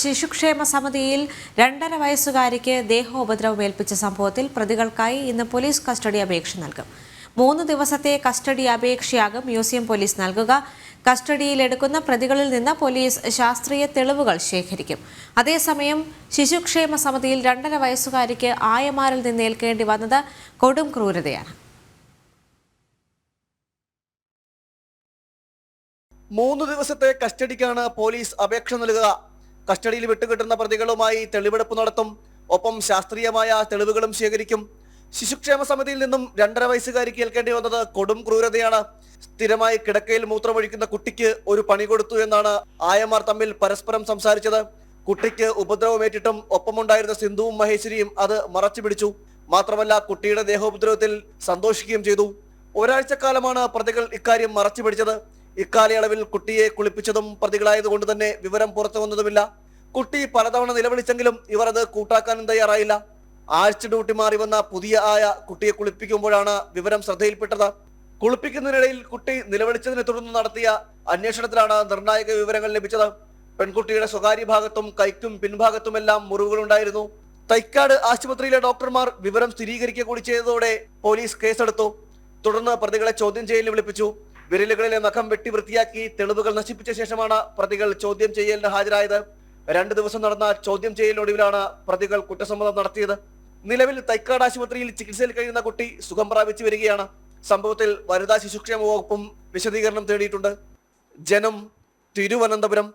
ശിശുക്ഷേമ സമിതിയിൽ രണ്ടര വയസ്സുകാരിക്ക് ദേഹോപദ്രവം ഏൽപ്പിച്ച സംഭവത്തിൽ പ്രതികൾക്കായി ഇന്ന് പോലീസ് കസ്റ്റഡി അപേക്ഷ നൽകും. മൂന്ന് ദിവസത്തെ കസ്റ്റഡി അപേക്ഷയാകും മ്യൂസിയം പോലീസ് നൽകുക. കസ്റ്റഡിയിലെടുക്കുന്ന പ്രതികളിൽ നിന്ന് പോലീസ് ശാസ്ത്രീയ തെളിവുകൾ ശേഖരിക്കും. അതേസമയം ശിശുക്ഷേമ സമിതിയിൽ രണ്ടര വയസ്സുകാരിക്ക് ആയമാരിൽ നിന്ന് ഏൽക്കേണ്ടി വന്നത് കൊടും ക്രൂരതയാണ്. മൂന്ന് ദിവസത്തെ കസ്റ്റഡിക്കാണ് പോലീസ് അപേക്ഷ നൽകുക. കസ്റ്റഡിയിൽ വിട്ടുകിട്ടുന്ന പ്രതികളുമായി തെളിവെടുപ്പ് നടത്തും. ഒപ്പം ശാസ്ത്രീയമായ തെളിവുകളും ശേഖരിക്കും. ശിശുക്ഷേമ സമിതിയിൽ നിന്നും രണ്ടര വയസ്സുകാരി കേൾക്കേണ്ടി വന്നത് കൊടും ക്രൂരതയാണ്. സ്ഥിരമായി കിടക്കയിൽ മൂത്രമൊഴിക്കുന്ന കുട്ടിക്ക് ഒരു പണി കൊടുത്തു എന്നാണ് ആയമാർ തമ്മിൽ പരസ്പരം സംസാരിച്ചത്. കുട്ടിക്ക് ഉപദ്രവമേറ്റിട്ടും ഒപ്പമുണ്ടായിരുന്ന സിന്ധുവും മഹേശ്വരിയും അത് മറച്ചു പിടിച്ചു. മാത്രമല്ല കുട്ടിയുടെ ദേഹോപദ്രവത്തിൽ സന്തോഷിക്കുകയും ചെയ്തു. ഒരാഴ്ചക്കാലമാണ് പ്രതികൾ ഇക്കാര്യം മറച്ചു പിടിച്ചത്. ഇക്കാലയളവിൽ കുട്ടിയെ കുളിപ്പിച്ചതും പ്രതികളായതുകൊണ്ട് തന്നെ വിവരം പുറത്തു വന്നതുമില്ല. കുട്ടി പലതവണ നിലവിളിച്ചെങ്കിലും ഇവർ അത് കൂട്ടാക്കാനും തയ്യാറായില്ല. ആഴ്ച ഡ്യൂട്ടി മാറി വന്ന പുതിയ ആയ കുട്ടിയെ കുളിപ്പിക്കുമ്പോഴാണ് വിവരം ശ്രദ്ധയിൽപ്പെട്ടത്. കുളിപ്പിക്കുന്നതിനിടയിൽ കുട്ടി നിലവിളിച്ചതിനെ തുടർന്ന് നടത്തിയ അന്വേഷണത്തിലാണ് നിർണായക വിവരങ്ങൾ ലഭിച്ചത്. പെൺകുട്ടിയുടെ സ്വകാര്യ ഭാഗത്തും കൈക്കും പിൻഭാഗത്തുമെല്ലാം മുറിവുകളുണ്ടായിരുന്നു. തൈക്കാട് ആശുപത്രിയിലെ ഡോക്ടർമാർ വിവരം സ്ഥിരീകരിക്കുക കൂടി ചെയ്തതോടെ പോലീസ് കേസെടുത്തു. തുടർന്ന് പ്രതികളെ ചോദ്യം ചെയ്യലിൽ വിളിപ്പിച്ചു. വിരലുകളിലെ നഖം വെട്ടി വൃത്തിയാക്കി തെളിവുകൾ നശിപ്പിച്ച ശേഷമാണ് പ്രതികൾ ചോദ്യം ചെയ്യലിന് ഹാജരായത്. രണ്ടു ദിവസം നടന്ന ചോദ്യം ചെയ്യലിനൊടുവിലാണ് പ്രതികൾ കുറ്റസമ്മതം നടത്തിയത്. നിലവിൽ തൈക്കാട് ആശുപത്രിയിൽ ചികിത്സയിൽ കഴിയുന്ന കുട്ടി സുഖം പ്രാപിച്ചു വരികയാണ്. സംഭവത്തിൽ വനിതാ ശിശുക്ഷേമ വകുപ്പും വിശദീകരണം തേടിയിട്ടുണ്ട്. ജനം തിരുവനന്തപുരം.